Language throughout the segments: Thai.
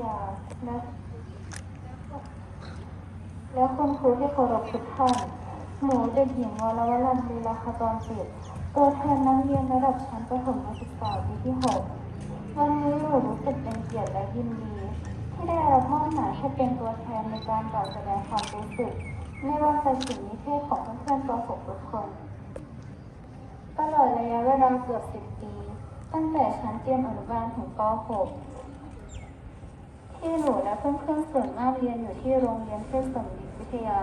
และและคุณครูที่เคารพทุกท่าน หนูเด็กหญิงวรวรันลีลาคาตอนสิบตัวแทนนักเรียนระดับชั้นประถมศึกษาปีที่หกวันนี้หนูรู้สึกเป็นเกียรติและยินดี ที่ได้รับมอบหมายให้เป็นตัวแทนในการกล่าวแสดงความรู้สึกในวันตัดสินนิเทศของเพื่อนๆป .6 ทุกคนตลอดระยะเวลาเกือบ10ปี ตั้งแต่ชั้นเตรียมอนุบาลถึงป .6 ที่หนูและเพื่อนๆส่วนมากเรียนอยู่ที่โรงเรียนเทศสมฤทธิ์วิทยา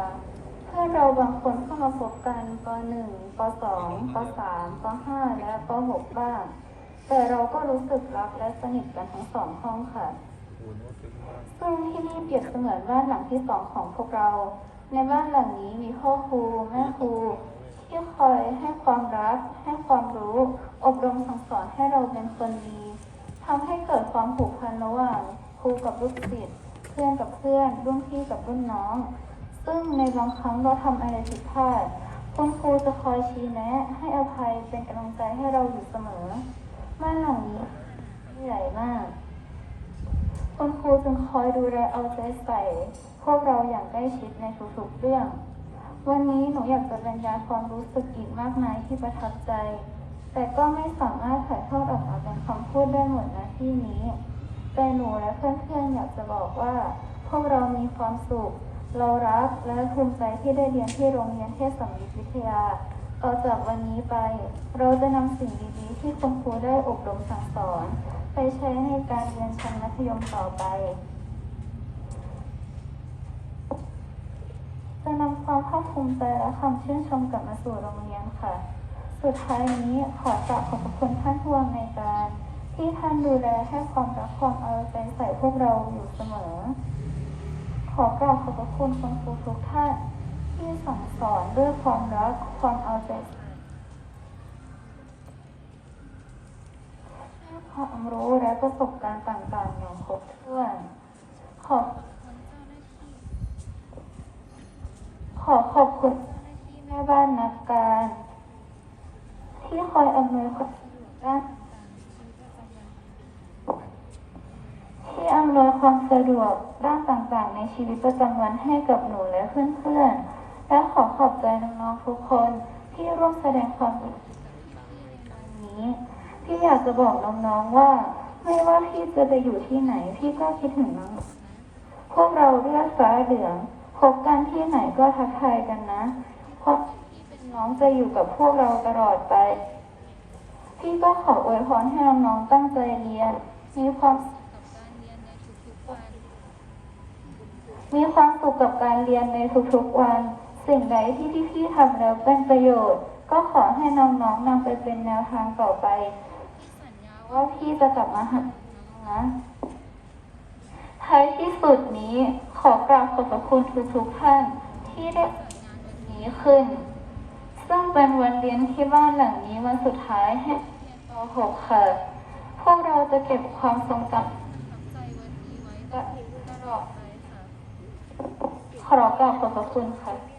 เพื่อนเราบางคนเข้ามาพบกันป .1 ป .2 ป .3 ป .5 และป .6 บ้าง แต่เราก็รู้สึกรักและสนิทกันทั้งสองห้องค่ะซึ่งที่นี่เปรียบเสมือนบ้านหลังที่สองของพวกเรา ในบ้านหลังนี้มีพ่อครูแม่ครูที่คอยให้ความรัก ให้ความรู้ อบรมสั่งสอนให้เราเป็นคนดีทำให้เกิดความผูกพันระหว่าง ครูกับลูกศิษย์เพื่อนกับเพื่อน รุ่นพี่กับรุ่นน้อง ซึ่งในบางครั้งเราทำอะไรผิดพลาดคุณครูจะคอยชี้แนะ ให้อภัยเป็นกำลังใจให้เราอยู่เสมอบ้านหลังนี้ใหญ่มากคุณครูจึงคอยดูแลเอาใจใส่ พวกเราอย่างใกล้ชิดในทุกๆเรื่อง วันนี้หนูอยากจะบรรยายความรู้สึกอีกมากมายที่ประทับใจ แต่ก็ไม่สามารถถ่ายทอดออกมาเป็นคำพูดได้หมดนะที่นี้ แต่หนูและเพื่อนๆอยากจะบอกว่า พวกเรามีความสุข เรารักและภูมิใจที่ได้เรียนที่โรงเรียนเทศสำริดวิทยา ต่อจากวันนี้ไป เราจะนำสิ่งดีๆ ที่คุณครูได้อบรมสั่งสอน ไปใช้ในการเรียนชั้นมัธยมต่อไปจะนำความภาคภูมิใจและคำชื่นชมกลับมาสู่โรงเรียนค่ะ สุดท้ายนี้ขอกราบขอบพระคุณท่านผู้อำนวยการ ที่ท่านดูแลให้ความรักความเอาใจใส่พวกเราอยู่เสมอ ขอกราบขอบพระคุณคุณครูทุกท่านที่สั่งสอนด้วยความรักความเอาใจใส่ความรู้และประสบการณ์ต่างๆอย่างครบถ้วน ขอบ ขอขอบคุณแม่บ้านนักการ ที่คอยอำนวยความสะดวกด้านที่อำนวย ความสะดวกด้านต่างๆ ในชีวิตประจำวันให้กับหนูและเพื่อนๆ และขอขอบใจน้องๆทุกคนที่ร่วมแสดงความคิดเห็นในวันนี้ พี่อยากจะบอกน้องๆว่า ไม่ว่าพี่จะไปอยู่ที่ไหน พี่ก็คิดถึงน้องพวกเราเลือดฟ้าเหลืองพบกันที่ไหนก็ทักทายกันนะเพราะนน้องจะอยู่กับพวกเราตลอดไป พี่ก็ขออวยพรให้น้องๆตั้งใจเรียนมีความสุขกับการเรียนในทุกๆวัน มีความสุขกับการเรียนในทุกๆวัน สิ่งใดที่พี่ๆทำแล้วเป็นประโยชน์ ก็ขอให้น้องๆนำไปเป็นแนวทางต่อไปพี่สัญญาว่าพี่จะกลับมาหานนะท้ายที่สุดนี้ขอกราบขอบพระคุณทุกๆท่านที่ได้จัดงานวันนี้ขึ้น ซึ่งเป็นวันเรียนที่บ้านหลังนี้วันสุดท้ายให้เรียนป .6 ค่ะ พวกเราจะเก็บความทรงจำใจวันนี้ไว้ตลอดไป ขอกราบขอบพระคุณค่ะ